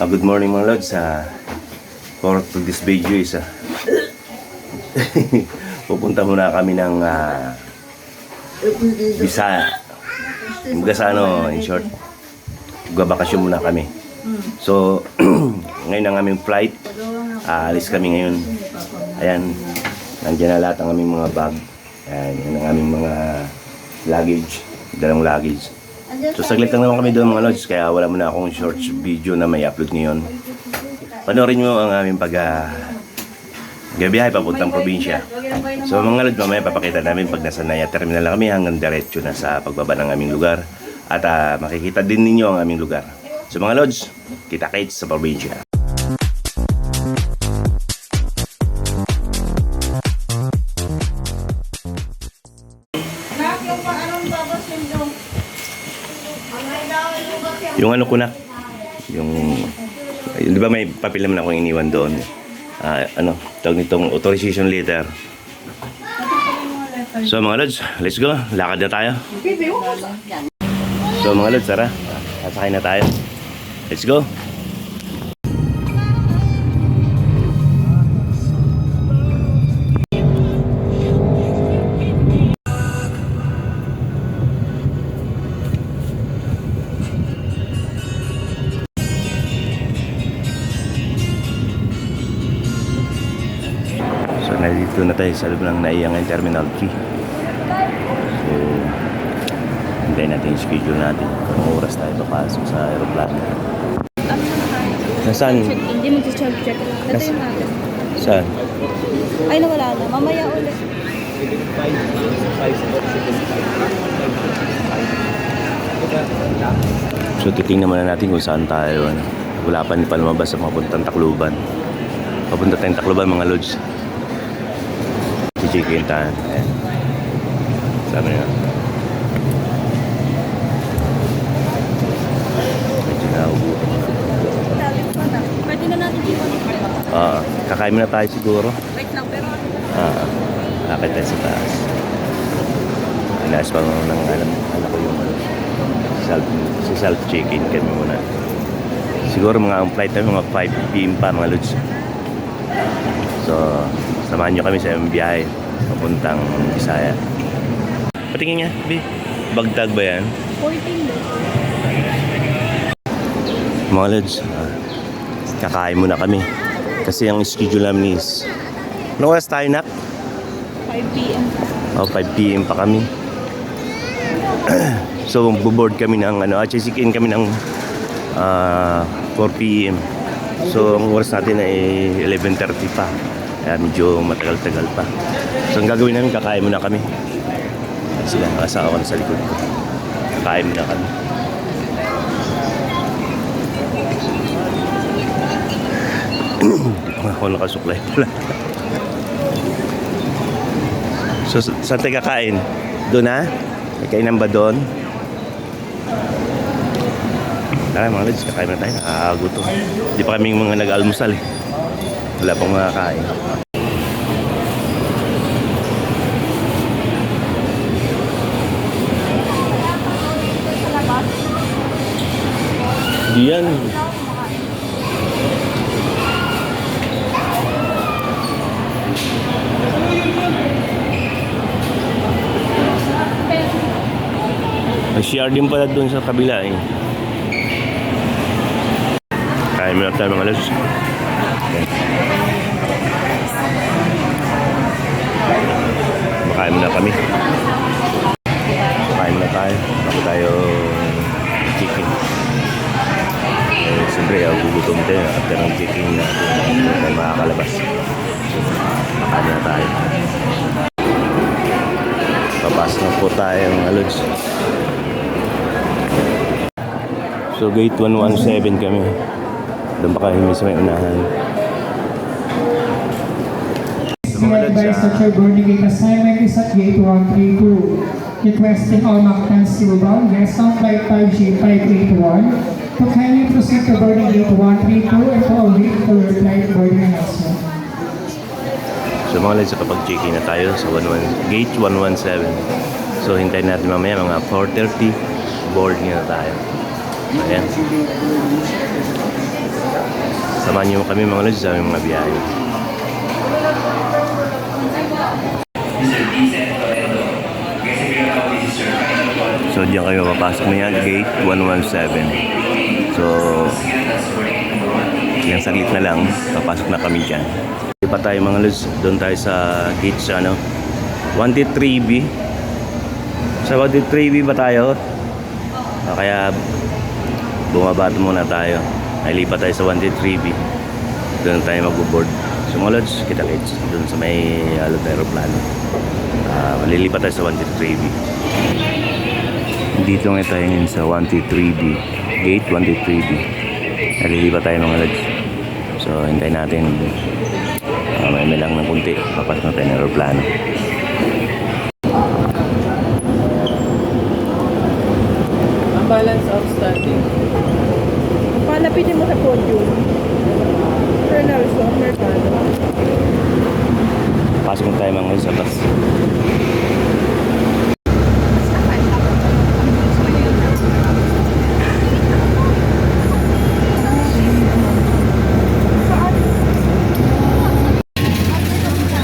Ah, good morning mga lods. Uh, for to this video is ah, pupunta muna kami ng ah, Bisaya. Mga sa ano, in short, gabakasyon muna kami. So, ngayon ang aming flight. Aalis kami ngayon. Ayan, nandiyan na lahat ang aming mga bag. Ayan, yan ang aming mga luggage. Dalawang luggage. So saglit lang naman kami doon mga lods, kaya wala muna akong short video na may upload ngayon. Panoorin nyo ang aming pag uh, gabiyahe papuntang probinsya. So mga lods, mamaya papakita namin pag nasa Naya Terminal na kami hanggang diretso na sa pagbaba ng aming lugar. At ah, makikita din ninyo ang aming lugar. So mga lods, kita-kits sa probinsya. Yung ano ko na, yung, di ba may papel naman akong iniwan doon. Ah, ano, tawag nitong authorization letter. So mga lods, let's go. Lakad na tayo. So mga lods, tara. Sasakay na tayo. Let's go. Nandito na tayo sa loob ng Naiyangan Terminal 3. So, hintayin natin yung schedule natin. Kung oras tayo papasok sa aeroplano. Nasaan? Hindi mo check check. Ito yung natin. Saan? Ay, nawala na. Mamaya ulit. So titingnan muna natin kung saan tayo. Ano. Wala pa ni pa lumabas sa mga puntang Tacloban. Papunta tayong Tacloban mga lods. Chichikin tayo. Ayan. Sabi nyo. Medyo pa na. Pwede na natin dito. Ah, kakain muna tayo siguro. Wait lang, pero Ah, akit tayo sa taas. Inaas pa nga ng alam, alam ko yung ano, self, si self check-in kami muna. Siguro mga ang flight namin mga 5 p.m. pa mga lods. So, samahan nyo kami sa biyahe papuntang Bisaya. Patingin nga, B. Bagtag ba yan? 14 daw. Mga lods, ah, kakain muna kami. Kasi ang schedule namin is, ano oras tayo nak? 5 p.m. Oh, 5 p.m. pa kami. so, board kami ng ano, at check-in kami ng ah, 4 p.m. So, ang oras natin ay 11.30 pa. Kaya medyo matagal-tagal pa. So, ang gagawin namin, kakain muna kami. Sila, ang asawa ko na sa likod ko. Kakain muna kami. Hindi pa nga ako nakasuklay pala. So, sa- saan tayo kakain? Doon na? May kainan ba doon? Tara mga lods, kakain na tayo. Nakakagutom. Hindi pa kaming mga nag-almusal eh. Wala pang mga kain. Diyan. May CR din pala doon sa kabila eh. Kaya mo na tayo mga lods. Makain muna kami. Makain muna tayo. Bago tayo chicken. Eh, siyempre, uh, gugutom tayo after ng chicken na tayo makakalabas. Makain na tayo. Papasok na po tayo mga lods. So gate 117 kami. Doon pa kami sa may unahan. That your boarding gate assignment is at gate 132. Requesting all Mactan Silva, guests on flight 5G581 to kindly proceed to boarding gate 132 and to await for your flight boarding announcement. So mga lods, kapag check-in na tayo sa 11, gate 117. So hintayin natin mamaya mga 4.30 boarding na tayo. Ayan. Samahan niyo kami mga lods sa aming mga biyahe. Diyan kayo papasok na yan, gate 117. So, yan saglit na lang, papasok na kami dyan. Pa tayo mga lods, doon tayo sa gate sa ano, 123B. Sa 123B ba tayo? Ah, kaya bumaba muna tayo. Nailipat tayo sa 123B. Doon tayo magbo-board. So mga lods, kita kits doon sa may alog na aeroplano. Ah, malilipat tayo sa 123B. Dito nga tayo ngayon sa 123B. Gate 123B. Nalilipat tayo mga lods. So hintayin natin. Uh, may may lang ng kunti. Papasok na tayo ng aeroplano. Ang balance outstanding. Palapitin mo sa podium. Colonel, so, Mercado. Pasok na tayo mga lods sa bus.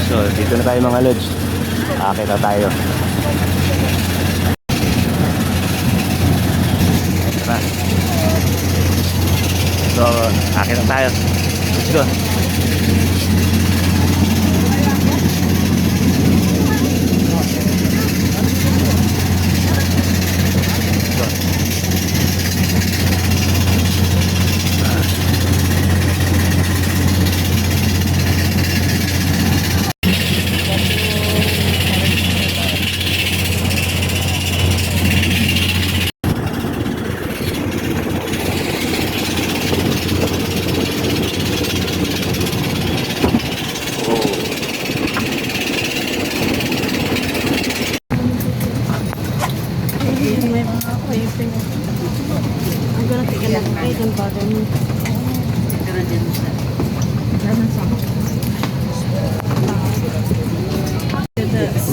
So, dito na tayo mga lods. Akit na tayo. Tara. So, akit na tayo. Let's go.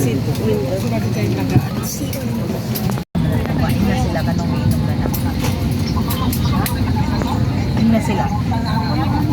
Seat window. na sila. Buwan na tayo.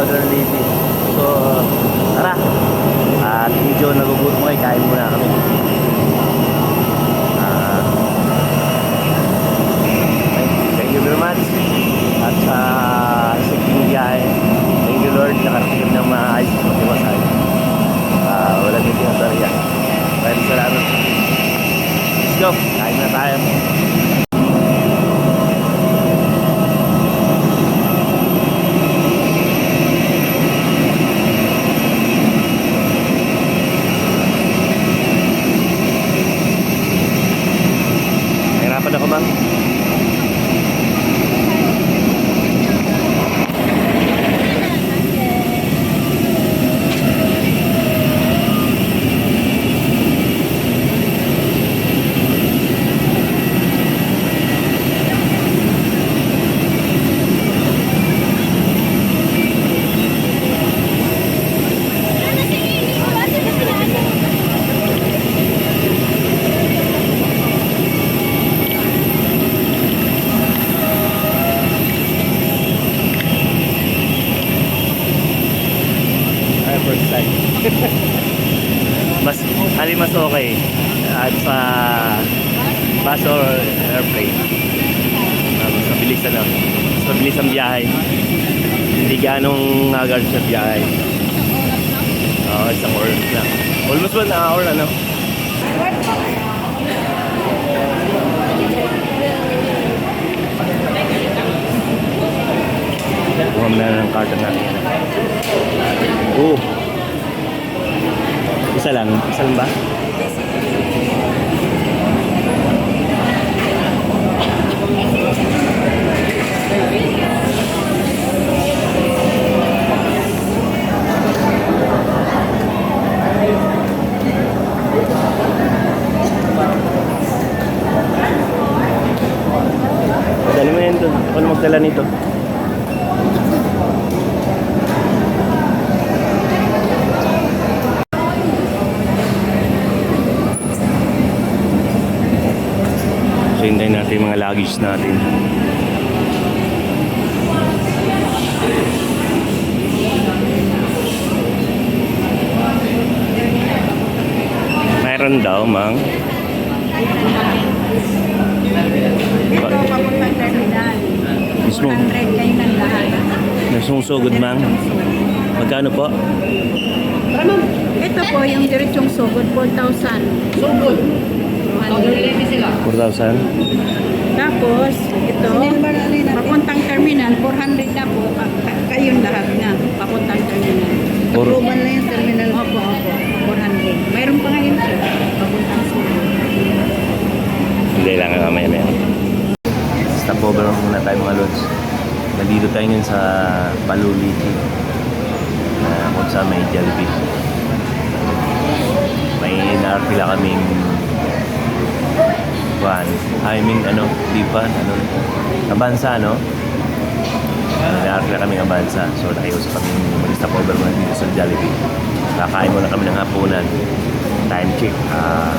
Southern Leyte. So, tara. At medyo nagugutom kayo, kain muna kami. Ah, thank you very much. At sa simpleng biyahe, thank you Lord, nakarating ng maayos at matiwasay. Ah, wala din tinatariya. Maraming salamat. Let's go, kain na tayo. Nahirapan ako bang? Ay, first time. mas, alin mas okay? At sa bus or airplane? Uh, mas mabilis ano? Mas mabilis ang biyahe. Ganong agad sa biyahe. Oo, isang oras lang. Almost one hour ano? Kuha mo na ng carton natin. Oo. Isa lang? Isa lang ba? Dali mo na magdala nito. So hintayin natin yung mga luggage natin. Mayroon daw, mang. Ito, papuntang terminal. Mismo. 100 kayo ng lahat. Nasusugod, mang. Magkano po? Ito po yung diretsong sugod, 4,000. Sugod. 4,000? Tapos, ito, papuntang terminal, 400 na po. Ka- ka- Kayong lahat na, papuntang terminal. Or, na yung terminal. Opo, opo, 400. Mayroon pa ngayon sir, papuntang sugod. hindi lang, mamaya meron. Over muna tayo mga lods. Nandito tayo ngayon sa Paluliti. Na kung saan may Jollibee. May naarpila kaming Juan. I mean, ano, di ba? Ano, Abansa, no? Naarpila kami ng Abansa. So, nakiusap kami mag-stop over muna dito sa Jollibee. Kakain muna kami ng hapunan. Time check. Ah,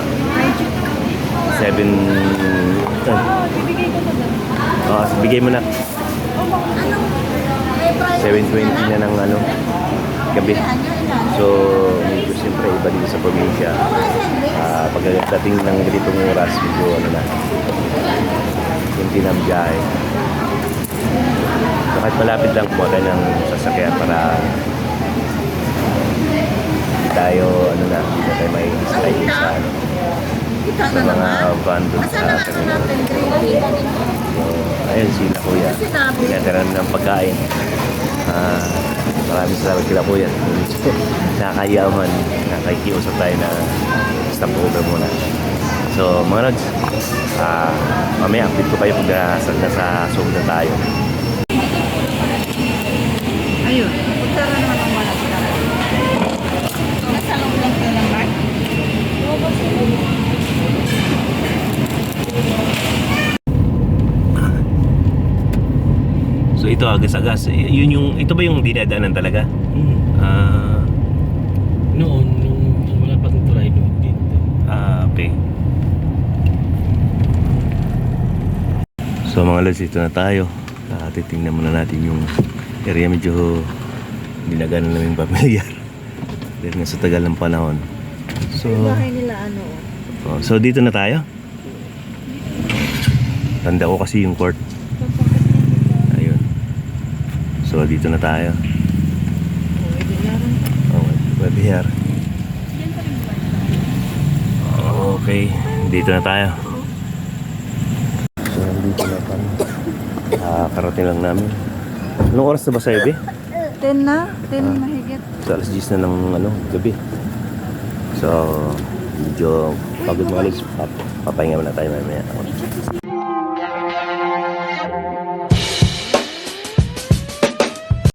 7... Oh, bigay mo na. 7.20 na ng ano, gabi. So, medyo siyempre iba dito sa probinsya. Ah, pagdating ng ganitong oras, medyo ano na, yung tinambiyahe. So, kahit malapit lang po ng sasakyan para hindi tayo, ano na, hindi na tayo may dislike sa, ano, sa mga van doon sa terminal. Ayun sila kuya. Tinatira ng pagkain. Ah, maraming salamat kila kuya. Nakakayaman. Nakakiusap tayo na stop over muna. So, mga lods, ah, mamaya update ko kayo pag nasa, nasa sugod na tayo. Ayun, punta na naman ang sila. Nasa loob lang kayo ng bag? So, ito agas-agas. Yun yung, ito ba yung dinadaanan talaga? Ah, Noon, nung wala pa try doon dito. Ah, okay. So mga lods, ito na tayo. Ah, titingnan muna natin yung area medyo hindi na ganun namin familiar. Dahil nga sa tagal ng panahon. So, Bahay nila ano. oh, so dito na tayo. Tanda ko kasi yung court. So dito na tayo. Oh, web here. Okay, dito na tayo. So, dito na kami. Ah, karating lang namin. Anong oras na ba sa'yo, Be? 10 na? 10 mahigit. So, alas 10 na ng ano, gabi. So, medyo pagod mga. Pap- Papahinga muna tayo mamaya.